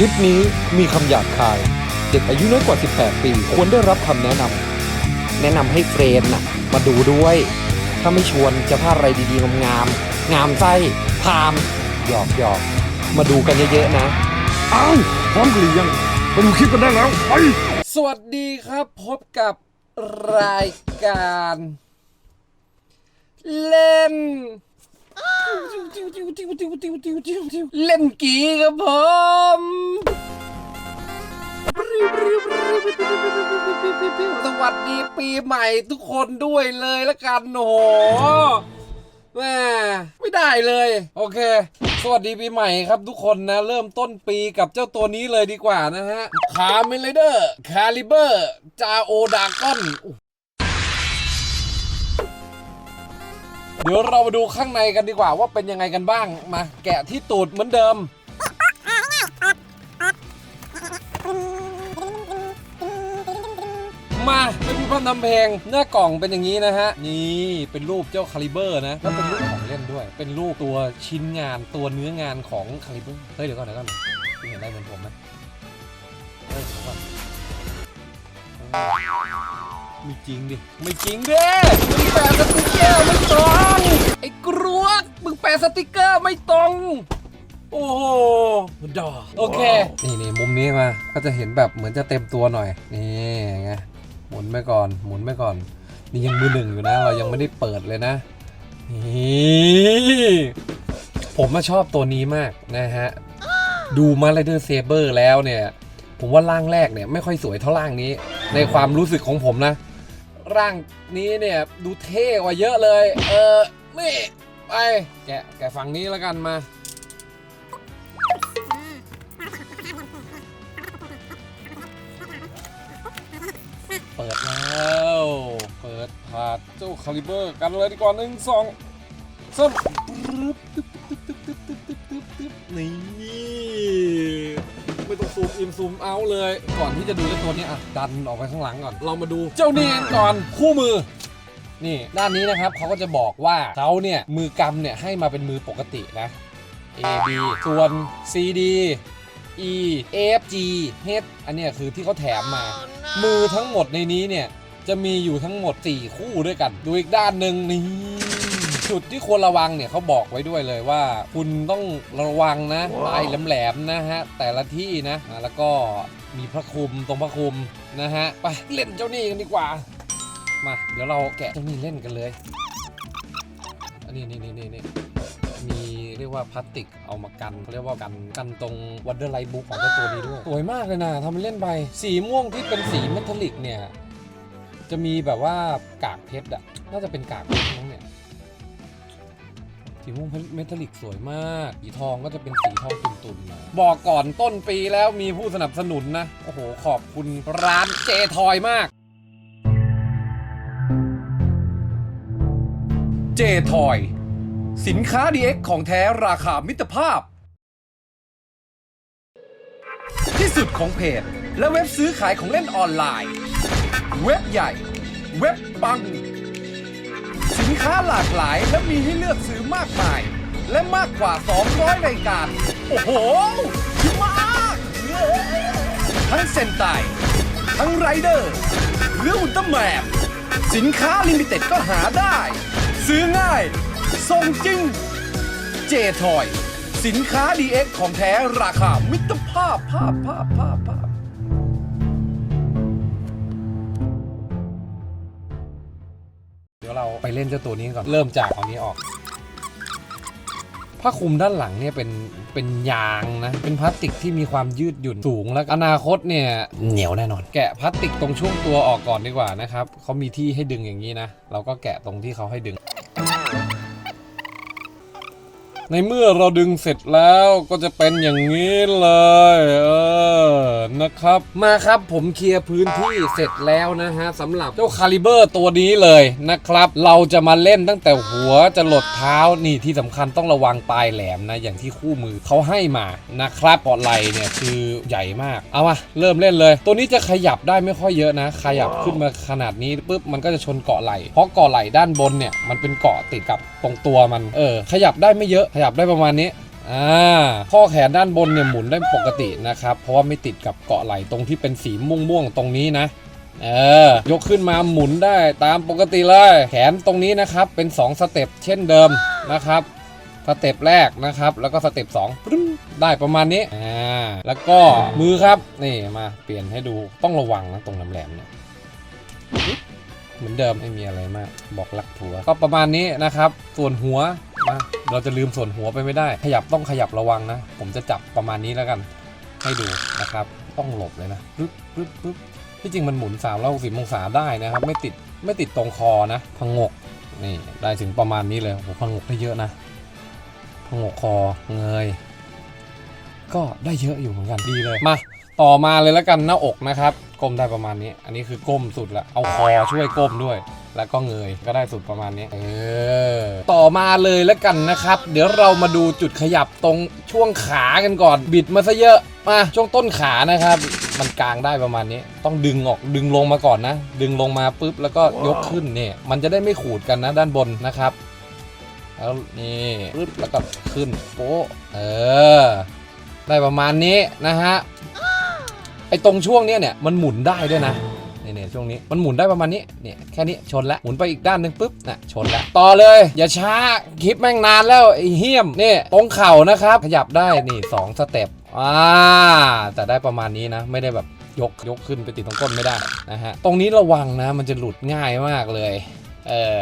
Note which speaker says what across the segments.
Speaker 1: คลิปนี้มีคำหยาบคาย เด็กอายุน้อยกว่า 18 ปี ควรได้รับคำแนะนำแนะนำให้เฟรนน่ะมาดูด้วย ถ้าไม่ชวนจะพลาดอะไรดีๆงามๆงามไส้พามหยอกหยอกมาดูกันเยอะๆนะ
Speaker 2: อ้าวพร้อมกันหรือยังไปดูคลิปกันได้แล้วไป
Speaker 1: สวัสดีครับพบกับรายการ เล่น เล่นกีครับผมสวัสดีปีใหม่ทุกคนด้วยเลยละกันโหแม่ไม่ได้เลย โอเค สวัสดีปีใหม่ครับทุกคนนะ เริ่มต้นปีกับเจ้าตัวนี้เลยดีกว่านะฮะคาเมลเดอร์คาลิเบอร์ จาโอดากอน เดี๋ยวเรามาดูข้างในกันดีกว่าว่าเป็นยังไงกันบ้างมาแกะที่ตูดเหมือนเดิม มาไม่มีความทำเพลงหน้ากล่องเป็นอย่างนี้นะฮะ นี่เป็นรูปเจ้าคาลิเบอร์นะแล้วเป็นรูปของเล่นด้วย เป็นรูปตัวชิ้นงานตัวเนื้องานของคาลิเบอร์เฮ้ยเดี๋ยวก่อนเดี๋ยวก่อนคุณเห็นอะไรเหมือนผมไหมเฮ้ยเดี๋ยวก่อน ม่จริงดิ ไม่จริงดิมึงแปะสติกเกอร์ไม่ตรง ไอ้กรวกมึงแปะสติกเกอร์ไม่ตรง โอ้โหดอโอเค นี่นี่มุมนี้มา ก็จะเห็นแบบเหมือนจะเต็มตัวหน่อย นี่ไง หมุนไปก่อน หมุนไปก่อน นี่ยังมือหนึ่งอยู่นะ เรายังไม่ได้เปิดเลยนะ นี่ผมมาชอบตัวนี้มากนะฮะ ดูมาเลเดอร์เซเบอร์แล้วเนี่ย ผมว่าร่างแรกเนี่ยไม่ค่อยสวยเท่าร่างนี้ ในความรู้สึกของผมนะ ร่างนี้เนี่ยดูเท่กว่าเยอะเลย เออนี่ไปแกะแกะฝั่งนี้แล้วกันมา เปิดแล้ว เปิดผ่าเจ้าคาลิเบอร์กันเลยดีกว่าหนึ่งสองสามนี่ ซูมอินซูมเอาท์เลย ก่อนที่จะดูเจ้าตัวนี้อะดันออกไปข้างหลังก่อน เรามาดูเจ้านี่กันก่อนคู่มือ นี่ด้านนี้นะครับเขาก็จะบอกว่าเขาเนี่ยมือกำเนี่ยให้มาเป็นมือปกตินะ A B ส่วน C D E F G H อันเนี้ยคือที่เขาแถมมา มือทั้งหมดในนี้เนี่ยจะมีอยู่ทั้งหมด 4 คู่ด้วยกัน ดูอีกด้านหนึ่งนี่ จุดที่ควรระวังเนี่ยเขาบอกไว้ด้วยเลยว่า คุณต้องระวังนะปลายแหลมๆนะฮะแต่ละที่นะอะแล้วก็มีพระคลุมตรงพระคลุมนะฮะไปเล่นเจ้านี่กันดีกว่ามาเดี๋ยวเราแกะเจ้านี่เล่นกันเลยอันนี้นี่นี่นี่นี่มีเรียกว่าพลาสติกเอามากันเขาเรียกว่ากันกันตรงวันเดอร์ไลท์บุ๊กของเจ้าตัวนี้ด้วยสวยมากเลยนะทำมันเล่นไปสีม่วงที่เป็นสีเมทัลลิกเนี่ยจะมีแบบว่ากากเพชรอะน่าจะเป็นกากเพชรมั้งเนี่ย สีม่วงเมทัลลิกสวยมาก สีทองก็จะเป็นสีทองตุ่นๆมาบอกก่อนต้นปีแล้วมีผู้สนับสนุนนะ โอ้โห ขอบคุณร้านเจทอยมาก เจทอย สินค้า DX ของแท้ราคามิตรภาพ ที่สุดของเพจ และเว็บซื้อขายของเล่นออนไลน์ เว็บใหญ่ เว็บปัง ค้าหลากหลายและมีให้เลือกซื้อมากมาย และมากกว่า 200 รายการ โอ้โหเยอะมากทั้งเซนไตทั้งไรเดอร์หรืออุลตร้าแมนสินค้าลิมิเต็ดก็หาได้ ซื้อง่ายส่งจริง เจทอย สินค้า DX ของแท้ราคามิตรภาพภาพภาพภาพภาพ ไปเล่นเจ้าตัวนี้ก่อน เริ่มจากเอานี้ออก ผ้าคลุมด้านหลังเนี่ยเป็นเป็นยางนะ เป็นพลาสติกที่มีความยืดหยุ่นสูง และอนาคตเนี่ยเหนียวแน่นอน แกะพลาสติกตรงช่วงตัวออกก่อนดีกว่านะครับเขามีที่ให้ดึงอย่างนี้นะ เราก็แกะตรงที่เขาให้ดึง ในเมื่อเราดึงเสร็จแล้วก็จะเป็นอย่างนี้เลย เออ นะครับ มาครับผมเคลียร์พื้นที่เสร็จแล้วนะฮะสำหรับเจ้าคาลิเบอร์ตัวนี้เลยนะครับ เราจะมาเล่นตั้งแต่หัวจะหลดเท้านี่ที่สำคัญต้องระวังปลายแหลมนะอย่างที่คู่มือเขาให้มานะครับปอดไหลเนี่ยคือใหญ่มาก เอามาเริ่มเล่นเลย ตัวนี้จะขยับได้ไม่ค่อยเยอะนะ ขยับขึ้นมาขนาดนี้ปุ๊บมันก็จะชนเกาะไหลเพราะเกาะไหลด้านบนเนี่ยมันเป็นเกาะติดกับตรงตัวมันเออขยับได้ไม่เยอะขยับได้ประมาณนี้อ่าข้อแขนด้านบนเนี่ยหมุนได้ปกตินะครับ เพราะว่าไม่ติดกับเกาะไหล่ตรงที่เป็นสีม่วงๆตรงนี้นะเออยกขึ้นมาหมุนได้ตามปกติเลย แขนตรงนี้นะครับเป็น 2 สเต็ปเช่นเดิมนะครับสเต็ปแรกนะครับ แล้วก็สเต็ปสองได้ประมาณนี้อ่าแล้วก็มือครับนี่มาเปลี่ยนให้ดูต้องระวังนะตรงแหลมๆเนี่ยเหมือนเดิมไม่มีอะไรมาก บอกรักผัว ก็ประมาณนี้นะครับ ส่วนหัว นะเราจะลืมส่วนหัวไปไม่ได้ ขยับต้องขยับระวังนะ ผมจะจับประมาณนี้แล้วกัน ให้ดูนะครับ ต้องหลบเลยนะปึ๊บปึ๊บปึ๊บที่จริงมันหมุน3ามร้อยหกสิบองศาได้นะครับ ไม่ติดไม่ติดตรงคอนะพงกนี่ได้ถึงประมาณนี้เลยโอ้โหพงกได้เยอะนะพงกคอเงยก็ได้เยอะอยู่เหมือนกันดีเลยมาต่อมาเลยแล้วกันหน้าอกนะครับ ก้มได้ประมาณนี้ อันนี้คือก้มสุดละเอาคอช่วยก้มด้วย แล้วก็เงยก็ได้สุดประมาณนี้เออต่อมาเลยแล้วกันนะครับ เดี๋ยวเรามาดูจุดขยับตรงช่วงขากันก่อน บิดมาซะเยอะมาช่วงต้นขานะครับ มันกลางได้ประมาณนี้ ต้องดึงออกดึงลงมาก่อนนะ ดึงลงมาปุ๊บแล้วก็ยกขึ้นเนี่ย มันจะได้ไม่ขูดกันนะด้านบนนะครับ แล้วนี่ปึ๊บแล้วก็ขึ้นโป๊ะเออ ได้ประมาณนี้นะฮะไอ้ตรงช่วงเนี้ยเนี่ยมันหมุนได้ด้วยนะ เนี่ยช่วงนี้มันหมุนได้ประมาณนี้เนี่ยแค่นี้ชนแล้วหมุนไปอีกด้านหนึ่งปุ๊บน่ะชนแล้วต่อเลย อย่าช้าคลิปแม่งนานแล้วไอ้เฮี้ยมนี่ตรงเข่านะครับ ขยับได้นี่สองสเต็ปอ่าแต่ได้ประมาณนี้นะ ไม่ได้แบบยกยกขึ้นไปติดตรงก้นไม่ได้นะฮะตรงนี้ระวังนะมันจะหลุดง่ายมากเลยเออ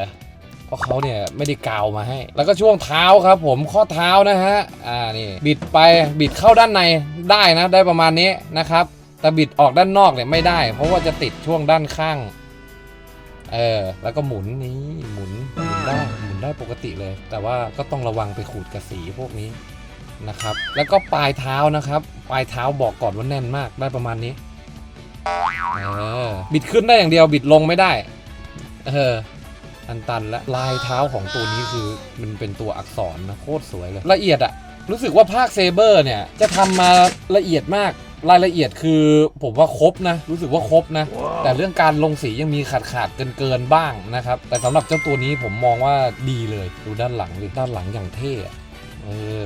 Speaker 1: เพราะเขาเนี่ยไม่ได้กาวมาให้ แล้วก็ช่วงเท้าครับผมข้อเท้านะฮะอ่านี่บิดไปบิดเข้าด้านในได้นะ ได้ประมาณนี้นะครับ แต่บิดออกด้านนอกเนี่ยไม่ได้ เพราะว่าจะติดช่วงด้านข้าง เออ แล้วก็หมุนนี้หมุนหมุนได้หมุนได้ปกติเลย แต่ว่าก็ต้องระวังไปขูดกระสีพวกนี้นะครับ แล้วก็ปลายเท้านะครับ ปลายเท้าบอกก่อนว่าแน่นมากได้ประมาณนี้เออบิดขึ้นได้อย่างเดียวบิดลงไม่ได้ เอออันตันและลายเท้าของตัวนี้คือมันเป็นตัวอักษรนะโคตรสวยเลย ละเอียดอะรู้สึกว่าภาคเซเบอร์เนี่ยจะทำมาละเอียดมาก รายละเอียดคือผมว่าครบนะ รู้สึกว่าครบนะ แต่เรื่องการลงสียังมีขาดขาดเกินเกินๆบ้างนะครับ แต่สำหรับเจ้าตัวนี้ผมมองว่าดีเลย ดูด้านหลังดิด้านหลังอย่างเท่อะเออ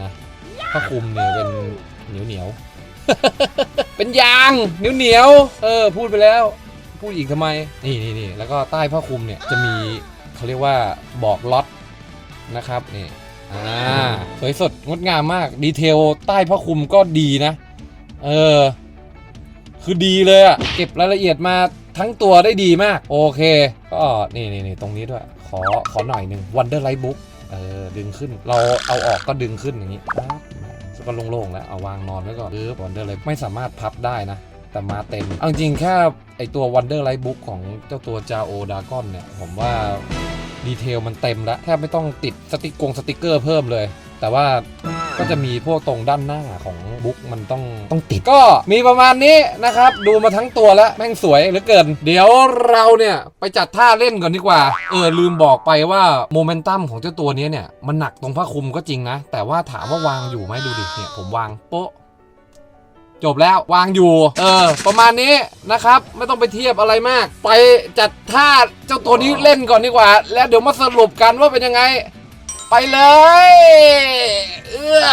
Speaker 1: นะผ้าคลุมเนี่ยเป็นเหนียวเหนียวๆเป็นยางเหนียวเหนียวๆเออ พูดไปแล้ว พูดอีกทำไม นี่นี่นี่แล้วก็ใต้ผ้าคลุมเนี่ยจะมีเขาเรียกว่าบอกล็อตนะครับนี่อ่าสวยสดงดงามมากดีเทลใต้ผ้าคลุมก็ดีนะ เออ คือดีเลยอะเก็บรายละเอียดมาทั้งตัวได้ดีมาก โอเค ก็นี่นี่นี่ตรงนี้ด้วย ขอขอหน่อยหนึ่ง Wonder Light Book เออ ดึงขึ้น เราเอาออกก็ดึงขึ้นอย่างนี้ก็โล่งๆแล้วเอาวางนอนไว้ก่อนปึ๊บ Wonder Light ไม่สามารถพับได้นะ แต่มาเต็มเอาจริงๆแค่ไอตัว Wonder Light Book ของเจ้าตัว Jao Dragon เนี่ย ผมว่าดีเทลมันเต็มแล้วแทบไม่ต้องติดสติกกงสติกเกอร์เพิ่มเลย แต่ว่า ก็จะมีพวกตรงด้านหน้าของบุ๊กมันต้องต้องติด ก็มีประมาณนี้นะครับ ดูมาทั้งตัวแล้วแม่งสวยเหลือเกิน เดี๋ยวเราเนี่ยไปจัดท่าเล่นก่อนดีกว่า เออลืมบอกไปว่าโมเมนตัมของเจ้าตัวนี้เนี่ยมันหนักตรงผ้าคลุมก็จริงนะ แต่ว่าถามว่าวางอยู่ไหมดูดิเนี่ยผมวางโป๊ะจบแล้ววางอยู่ เออ ประมาณนี้นะครับ ไม่ต้องไปเทียบอะไรมาก ไปจัดท่าเจ้าตัวนี้เล่นก่อนดีกว่า แล้วเดี๋ยวมาสรุปกันว่าเป็นยังไง ไปเลย เอื้อ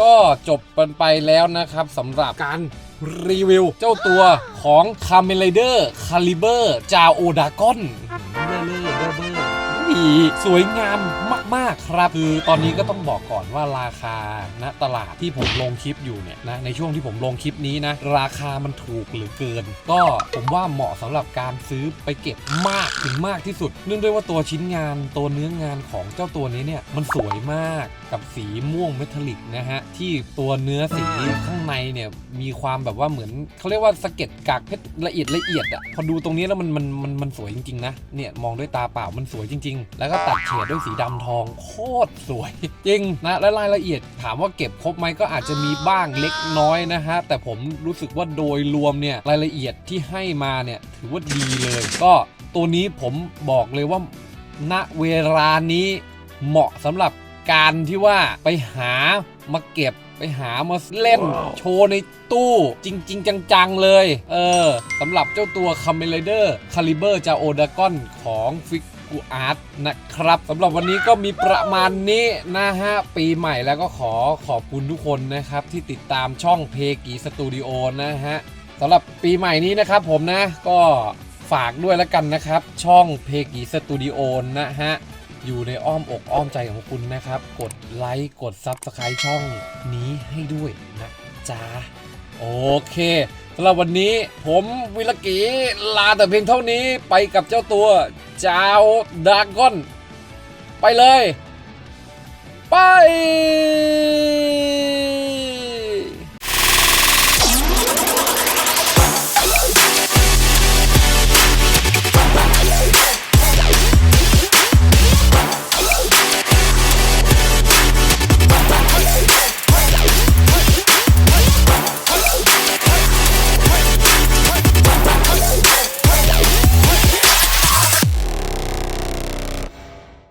Speaker 1: ก็จบกันไปแล้วนะครับสำหรับการรีวิว เจ้าตัวของ c a m e l i d e r Caliber จาโอดากอนเบอร์เลอร์เบอร์เบอร์สวยงามมาก ๆครับ คือตอนนี้ก็ต้องบอกก่อนว่าราคาณตลาดที่ผมลงคลิปอยู่เนี่ยนะในช่วงที่ผมลงคลิปนี้นะราคามันถูกหรือเกิน ก็ผมว่าเหมาะสำหรับการซื้อไปเก็บมากถึงมากที่สุด เนื่องด้วยว่าตัวชิ้นงานตัวเนื้องานของเจ้าตัวนี้เนี่ยมันสวยมากกับสีม่วงเมทัลลิกนะฮะที่ตัวเนื้อสีข้างในเนี่ยมีความแบบว่าเหมือนเขาเรียกว่าสะเก็ดกากเพชรละเอียดละเอียดอะพอดูตรงนี้แล้วมันมันมันมันสวยจริงๆนะเนี่ยมองด้วยตาเปล่ามันสวยจริง ๆ แล้วก็ตัดเฉดด้วยสีดำทององโคตรสวย จริงนะและรายละเอียดถามว่าเก็บครบไหมก็อาจจะมีบ้างเล็กน้อยนะฮะ แต่ผมรู้สึกว่าโดยรวมเนี่ยรายละเอียดที่ให้มาเนี่ยถือว่าดีเลย ก็ตัวนี้ผมบอกเลยว่าณเวลานี้เหมาะสำหรับการที่ว่าไปหามาเก็บไปหามาเล่น โชว์ในตู้จริง ๆ จัง ๆ เลย เออสำหรับเจ้าตัว c a m e l a d e r Caliber จาโอดากอนของฟิก กูอาร์ตนะครับสำหรับวันนี้ก็มีประมาณนี้นะฮะปีใหม่แล้วก็ขอขอบคุณทุกคนนะครับ ที่ติดตามช่องเพกีสตูดิโอนะฮะสำหรับปีใหม่นี้นะครับผมนะก็ฝากด้วยแล้วกันนะครับ ช่องเพกีสตูดิโอนะฮะอยู่ในอ้อมอกอ้อมใจของคุณนะครับ กดไลค์กด Subscribe ช่องนี้ให้ด้วยนะจ๊ะ โอเคสำหรับวันนี้ผมวิลกีลาแต่เพียงเท่านี้ไปกับเจ้าตัวจาวดากอน ไปเลย ไป